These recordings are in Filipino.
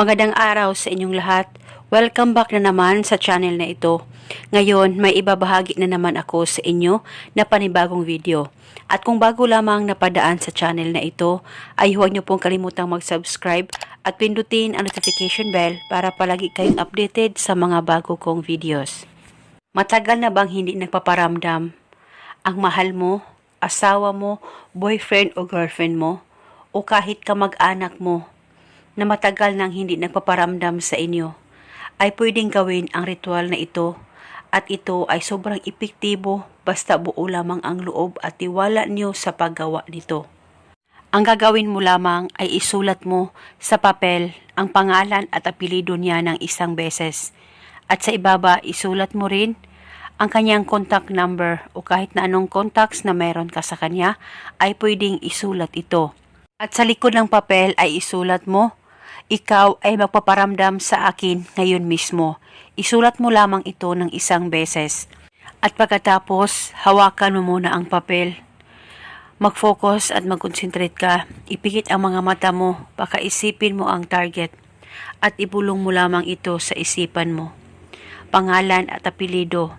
Magandang araw sa inyong lahat. Welcome back na naman sa channel na ito. Ngayon, may ibabahagi na naman ako sa inyo na panibagong video. At kung bago lamang napadaan sa channel na ito, ay huwag niyo pong kalimutang mag-subscribe at pindutin ang notification bell para palagi kayong updated sa mga bago kong videos. Matagal na bang hindi nagpaparamdam ang mahal mo, asawa mo, boyfriend o girlfriend mo, o kahit kamag-anak mo na matagal nang hindi nagpaparamdam sa inyo, ay pwedeng gawin ang ritual na ito at ito ay sobrang epektibo basta buo lamang ang loob at tiwala niyo sa paggawa nito. Ang gagawin mo lamang ay isulat mo sa papel ang pangalan at apelido niya ng isang beses. At sa ibaba, isulat mo rin ang kanyang contact number o kahit na anong contacts na meron ka sa kanya ay pwedeng isulat ito. At sa likod ng papel ay isulat mo, ikaw ay magpaparamdam sa akin ngayon mismo. Isulat mo lamang ito ng isang beses. At pagkatapos, hawakan mo muna ang papel. Mag-focus at mag-concentrate ka. Ipikit ang mga mata mo, baka isipin mo ang target. At ibulong mo lamang ito sa isipan mo. Pangalan at apelido.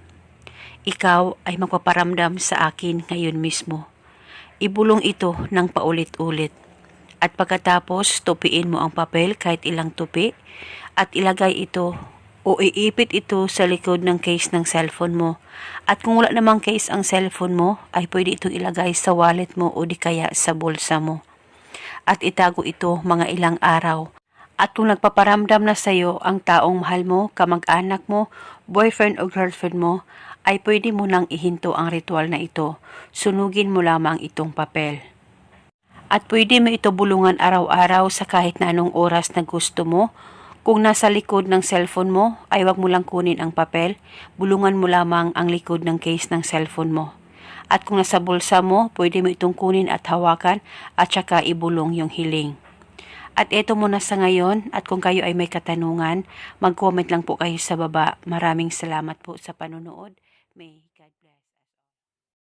Ikaw ay magpaparamdam sa akin ngayon mismo. Ibulong ito ng paulit-ulit. At pagkatapos, tupiin mo ang papel kahit ilang tupi at ilagay ito o iipit ito sa likod ng case ng cellphone mo. At kung wala namang case ang cellphone mo, ay pwede itong ilagay sa wallet mo o di kaya sa bulsa mo. At itago ito mga ilang araw. At kung nagpaparamdam na sa'yo ang taong mahal mo, kamag-anak mo, boyfriend o girlfriend mo, ay pwede mo nang ihinto ang ritual na ito. Sunugin mo lamang itong papel. At pwede mo ito bulungan araw-araw sa kahit na anong oras na gusto mo. Kung nasa likod ng cellphone mo, ay wag mo lang kunin ang papel. Bulungan mo lamang ang likod ng case ng cellphone mo. At kung nasa bulsa mo, pwede mo itong kunin at hawakan at saka ibulong yung hiling. At eto muna sa ngayon at kung kayo ay may katanungan, mag-comment lang po kayo sa baba. Maraming salamat po sa panonood. May